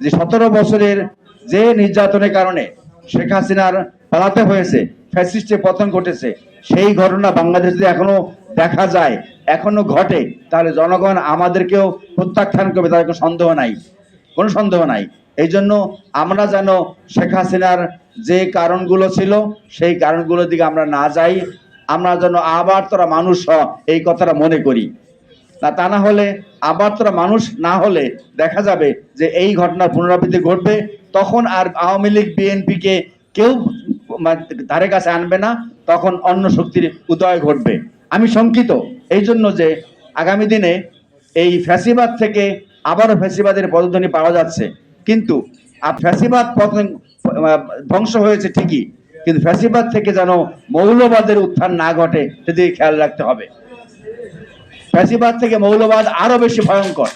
যে সতেরো বছরের যে নির্যাতনের কারণে শেখ হাসিনার পালাতে হয়েছে ফ্যাসিস্টের পতন ঘটেছে, সেই ঘটনা বাংলাদেশে যদি এখনও দেখা যায়, এখনও ঘটে, তাহলে জনগণ আমাদেরকেও প্রত্যাখ্যান করবে তার কোনো সন্দেহ নাই। কোনো সন্দেহ নাই। এই জন্য আমরা যেন শেখ হাসিনার যে কারণগুলো ছিল, সেই কারণগুলোর দিকে আমরা না যাই, আমরা যেন আবার তোরা মানুষ এই কথাটা মনে করি। না তা না হলে আবার তোরা মানুষ না হলে দেখা যাবে যে এই ঘটনার পুনরাবৃত্তি ঘটবে। তখন আর আওয়ামী লীগ, বিএনপিকে কেউ ধারে কাছে আনবে না। তখন অন্য শক্তির উদয় ঘটবে। আমি শঙ্কিত এই জন্য যে আগামী দিনে এই ফ্যাসিবাদ থেকে আবারও ফ্যাসিবাদের পদধ্বনি পাওয়া যাচ্ছে। কিন্তু আর ফ্যাসিবাদ ধ্বংস হয়েছে ঠিকই, কিন্তু ফ্যাসিবাদ থেকে যেন মৌলবাদের উত্থান না ঘটে সেদিকে খেয়াল রাখতে হবে। ফ্যাসিবাদ থেকে মৌলবাদ আরও বেশি ভয়ঙ্কর।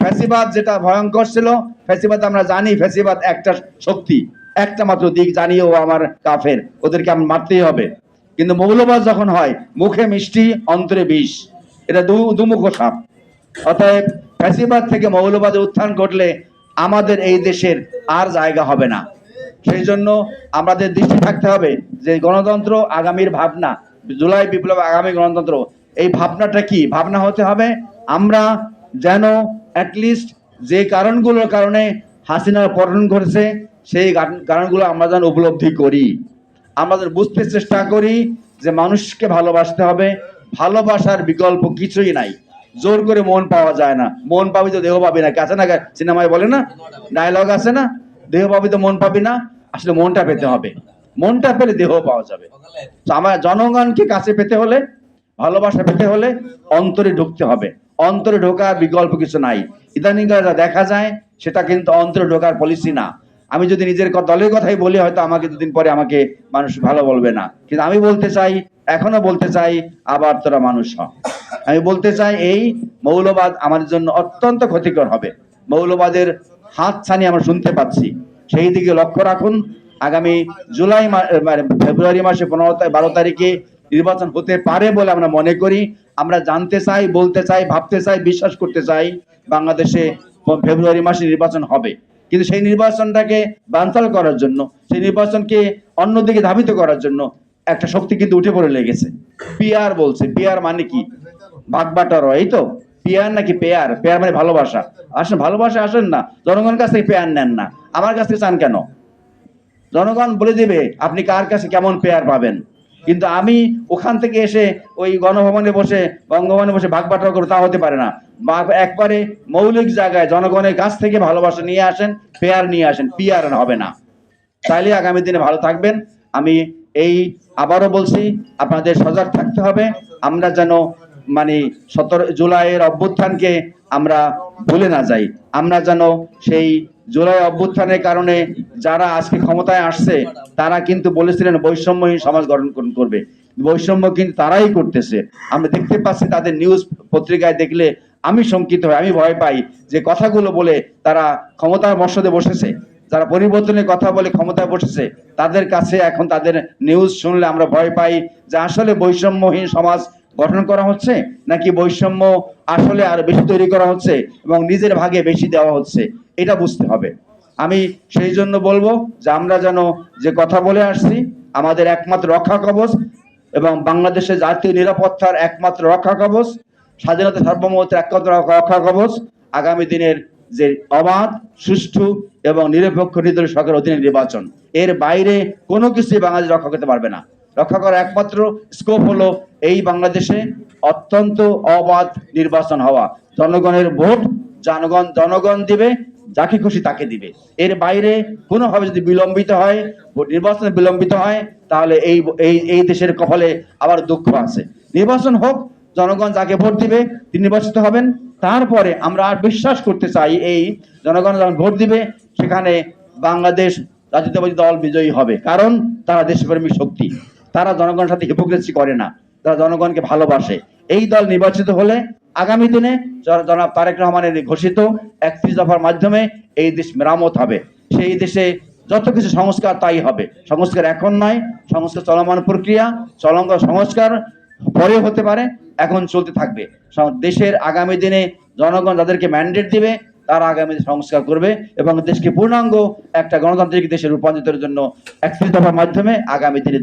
ফ্যাসিবাদ যেটা ভয়ঙ্কর ছিল, ফ্যাসিবাদ আমরা জানি, ফ্যাসিবাদ একটা শক্তি। একটা মাত্র দিক জানিও আমার কাফের, ওদেরকে আমরা মারতেই হবে। কিন্তু মৌলবাদ যখন হয়, মুখে মিষ্টি, অন্তরে বিষ। এটা দু, দুমুখ সাপ। অতএব ফ্যাসিবাদ থেকে মৌলবাদের উত্থান ঘটলে আমাদের এই দেশের আর জায়গা হবে না। সেই জন্য আমাদের দৃষ্টি থাকতে হবে যে গণতন্ত্র আগামীর ভাবনা, জুলাই বিপ্লব আগামী গণতন্ত্র এই ভাবনাটা কি? ভাবনা হতে হবে আমরা যেন অ্যাটলিস্ট যে কারণগুলোর কারণে হাসিনার পতন ঘটেছে, সেই কারণগুলো আমরা যেন উপলব্ধি করি। আমাদের বুঝতে চেষ্টা করি যে মানুষকে ভালোবাসতে হবে, ভালোবাসার বিকল্প কিছুই নাই। জোর করে মন পাওয়া যায় না। মন পাবি তো দেহ পাবি না। কাছে না সিনেমায় বলে না? ডায়লগ আছে না? দেহ পাবি তো মন পাবি না? আসলে মনটা পেতে হবে। মনটা পেলে দেহ পাওয়া যাবে। তো আমার জনগণকে কাছে পেতে হলে ভালোবাসা পেতে হলে অন্তরে ঢুকতে হবে। অন্তরে ঢোকার বিকল্প কিছু নাই। ইদানিং যা দেখা যায়, সেটা কিন্তু অন্তরে ঢোকার পলিসি না। আমি যদি নিজের দলের কথাই বলি, হয়তো আমাকে দুদিন পরে আমাকে মানুষ ভালো বলবে না। কিন্তু আমি বলতে চাই, এখনও বলতে চাই, আবার তোরা মানুষ হ। আমি বলতে চাই, এই মৌলবাদ আমাদের জন্য অত্যন্ত ক্ষতিকর হবে। মৌলবাদের হাত ছানি আমরা শুনতে পাচ্ছি। সেই দিকে লক্ষ্য রাখুন, আগামী জুলাই মানে ফেব্রুয়ারি মাসে পনেরো বারো তারিখে নির্বাচন হতে পারে বলে আমরা মনে করি। আমরা জানতে চাই, বলতে চাই, ভাবতে চাই, বিশ্বাস করতে চাই, বাংলাদেশে ফেব্রুয়ারি মাসে নির্বাচন হবে। কিন্তু সেই নির্বাচনটাকে বানচাল করার জন্য, সেই নির্বাচনকে অন্যদিকে ধাবিত করার জন্য একটা শক্তি কিন্তু উঠে পড়ে লেগেছে। পিয়ার বলছে। পিয়ার মানে কি? বাগবাটার এই তো? পিয়ার নাকি পেয়ার? পেয়ার মানে ভালোবাসা। আসেন ভালোবাসা আসেন না। জনগণের কাছ থেকে পেয়ার নেন না। আমার কাছ থেকে চান কেন? জনগণ বলে দিবে, আপনি কার কাছে কেমন পেয়ার পাবেন? কিন্তু আমি ওখান থেকে এসে ওই গণভবনে বসে, বঙ্গভবনে বসে ভাগ বাটোয়ারা করব তা হতে পারে না। বা একবারে মৌলিক জায়গায় জনগণের কাছ থেকে ভালোবাসা নিয়ে আসেন, পেয়ার নিয়ে আসেন, পিয়ার হবে না। তাইলে আগামী দিনে ভালো থাকবেন। আমি এই আবারও বলছি, আপনাদের সজাগ থাকতে হবে। আমরা যেন মানে সতেরো জুলাইয়ের অভ্যুত্থানকে আমরা ভুলে না যাই। আমরা যেন সেই জুলাই অভ্যুত্থানের কারণে যারা আজকে ক্ষমতায় আসছে, তারা কিন্তু বলেছিলেন বৈষম্যহীন সমাজ গঠন করবে। বৈষম্য কিন্তু তারাই করতেছে। আমরা দেখতে পাচ্ছি তাদের নিউজ পত্রিকায় দেখলে আমি শঙ্কিত হই, আমি ভয় পাই যে কথাগুলো বলে তারা ক্ষমতার মর্ষদে বসেছে। যারা পরিবর্তনের কথা বলে ক্ষমতায় বসেছে, তাদের কাছে এখন তাদের নিউজ শুনলে আমরা ভয় পাই যে আসলে বৈষম্যহীন সমাজ গঠন করা হচ্ছে, নাকি বৈষম্য আসলে আর বেশি তৈরি করা হচ্ছে এবং নিজের ভাগে বেশি দেওয়া হচ্ছে? এটা বুঝতে হবে। আমি সেই জন্য বলব যে আমরা যেন যে কথা বলে আসছি, আমাদের একমাত্র রক্ষা কবচ এবং বাংলাদেশের জাতীয় নিরাপত্তার একমাত্র রক্ষা কবচ, স্বাধীনতা, সার্বভৌমত্বের একমাত্র রক্ষা কবচ, আগামী দিনের যে অবাধ, সুষ্ঠু এবং নিরপেক্ষ নির্দলীয় সরকার অধীনে নির্বাচন। এর বাইরে কোনো কিছুই বাংলাদেশ রক্ষা করতে পারবে না। রক্ষা করার একমাত্র স্কোপ হলো এই বাংলাদেশে অত্যন্ত অবাধ নির্বাচন হওয়া। জনগণের ভোট জনগণ জনগণ দিবে, যাকে খুশি তাকে দিবে। এর বাইরে কোনোভাবে যদি বিলম্বিত হয় নির্বাচন বিলম্বিত হয়, তাহলে এই এই এই দেশের কপালে আবার দুঃখ আছে। নির্বাচন হোক, জনগণ যাকে ভোট দিবে, তিনি নির্বাচিত হবেন। তারপরে আমরা আর বিশ্বাস করতে চাই এই জনগণ যখন ভোট দিবে, সেখানে বাংলাদেশ জাতীয়তাবাদী দল বিজয়ী হবে। কারণ তারা দেশপ্রেমী শক্তি। তারা জনগণের সাথে হিপোক্রেসি করে না। তারা জনগণকে ভালোবাসে। এই দল নির্বাচিত হলে আগামী দিনে জনাব তারেক রহমানের ঘোষিত একত্রিশ দফার মাধ্যমে এই দেশ মেরামত হবে। সেই দেশে যত কিছু সংস্কার তাই হবে। সংস্কার এখন নয়, সংস্কার চলমান প্রক্রিয়া, চলঙ্গ সংস্কার পরে হতে পারে, এখন চলতে থাকবে। দেশের আগামী দিনে জনগণ যাদেরকে ম্যান্ডেট দিবে, তারা আগামী দিনে সংস্কার করবে এবং দেশকে পূর্ণাঙ্গ একটা গণতান্ত্রিক দেশে রূপান্তরের জন্য একত্রিত হওয়ার মাধ্যমে আগামী দিনে